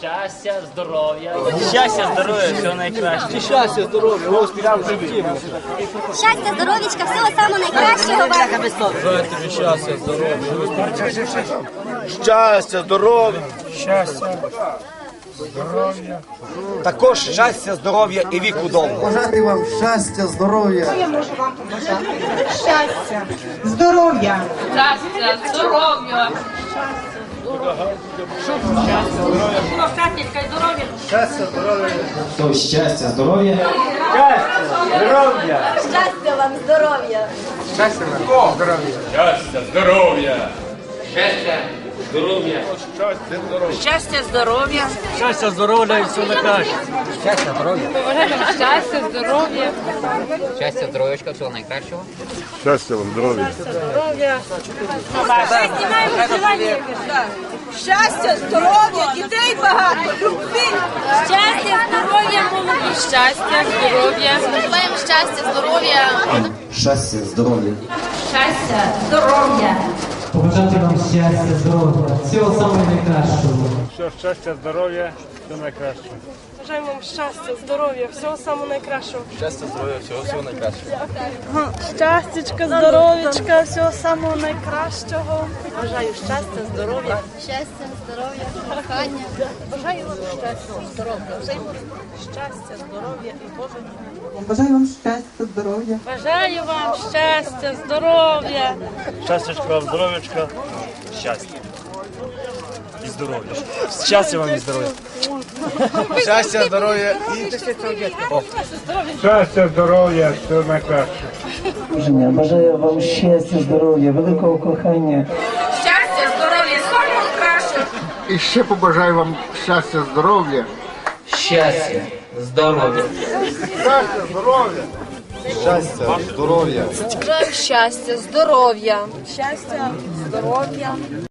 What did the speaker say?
щастя, здоров'я. Щастя, здоров'я, всього найкраще. Щастя, здоров'я, в житті. Щастя, здоров'ячка, всього самого найкращого вам. Бажаю тобі щастя, здоров'я, Щастя, здоров'я. Також щастя, здоров'я і віку довго. Бажати вам щастя, здоров'я. Я можу вам побажати щастя, здоров'я, Щастя, здоров'я. То щастя, здоров'я. Щастя вам, здоров'я. Щастя, здоров'я. Щастя, здоров'я. Щастя, здоров'я Щастя, здоров'я! Щастя, здоров'я і все найкраще. Побажаємо щастя, здоров'я. Щастя, здоров'ячка, всього найкращого. Щастя вам, здоров'я. щастя, здоров'я, дітей багато, любві. Щастя, здоров'я, молоді. Щастя, здоров'я. Бажаємо щастя, здоров'я. Щастя, здоров'я. Щастя, здоров'я. Побажати вам щастя, здоров'я, всього самого найкращого. Щастя, здоров'я, все найкраще. Бажаємо вам щастя, здоров'я, всього самого найкращого. Щастя, здоров'я, всього, всього найкращого. Щастячка, здоров'ячка, всього самого найкращого. Бажаю щастя, здоров'я. Щастя, здоров'я, кохання. Бажаю вам щастя, здоров'я, взаєморозуміння, щастя, здоров'я і Боже. Бажаю вам щастя, здоров'я. Бажаю вам щастя, здоров'я. Щастячка вам, здоров'ячка, щастя. І здоров'я. Щастя вам і здоров'я. Щастя, здоров'я і Щастя, здоров'я, все найкраще. Бажаю вам щастя, здоров'я, великого кохання. Щастя, здоров'я, самого кращого. І ще побажаю вам щастя, здоров'я. Щастя, здоров'я. Щастя, здоров'я. Щастя, здоров'я. Бажаю щастя, здоров'я. Щастя, здоров'я.